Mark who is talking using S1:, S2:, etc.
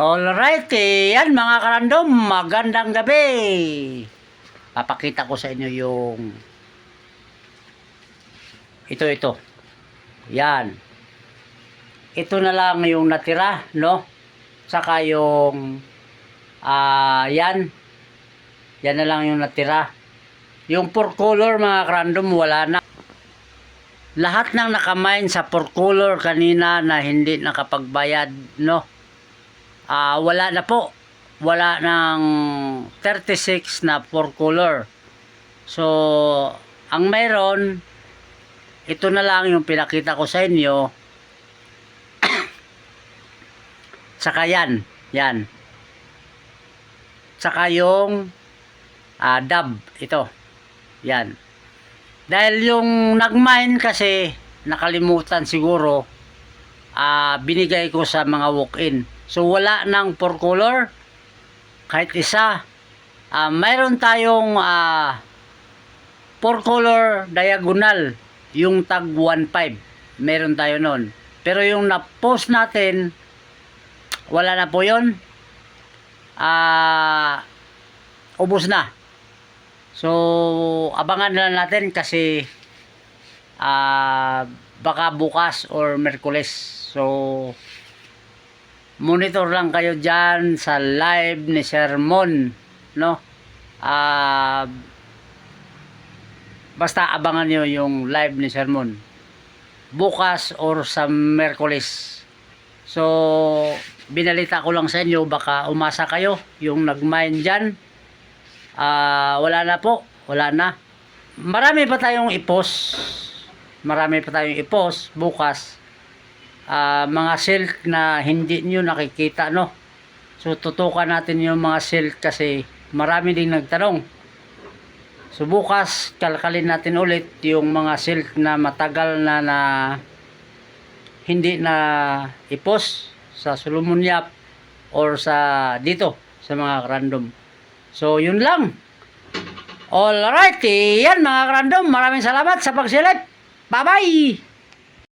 S1: Alright, eh, yan mga karandom, magandang gabi. Papakita ko sa inyo yung ito, ito. Yan. Ito na lang yung natira, no? Saka yung ah yan. Yan na lang yung natira. Yung four color mga karandom, wala na. Lahat ng nakamain sa four color kanina na hindi nakapagbayad, no? Ah, wala na po. Wala ng 36 na four color. So, ang meron, ito na lang yung pinakita ko sa inyo. Saka yan. Yan. Saka yung ah, dub. Ito. Yan. Dahil yung nagmine kasi nakalimutan siguro ah binigay ko sa mga walk-in. So wala nang four color kahit isa. Ah mayroon tayong ah four color diagonal yung tag 1.5. Meron tayo noon. Pero yung na-post natin wala na po 'yon. Ah ubos na. So, abangan na natin kasi ah baka bukas or Merkules. So, monitor lang kayo dyan sa live ni Sermon. No? Ah basta abangan nyo yung live ni Sermon. Bukas or sa Merkules. So, binalita ko lang sa inyo, baka umasa kayo yung nag-mine dyan. Ah, wala na po. Wala na. Marami pa tayong ipos. Marami pa tayong ipos bukas. Ah, mga silk na hindi nyo nakikita, no? So, tutukan natin yung mga silk kasi marami din nagtanong. So, bukas, kalkalin natin ulit yung mga silk na matagal na na hindi na ipos sa Solomon or sa dito sa mga random. So, yun lang. Alright, yan mga random. Maraming salamat sa pagsilip. 拜拜。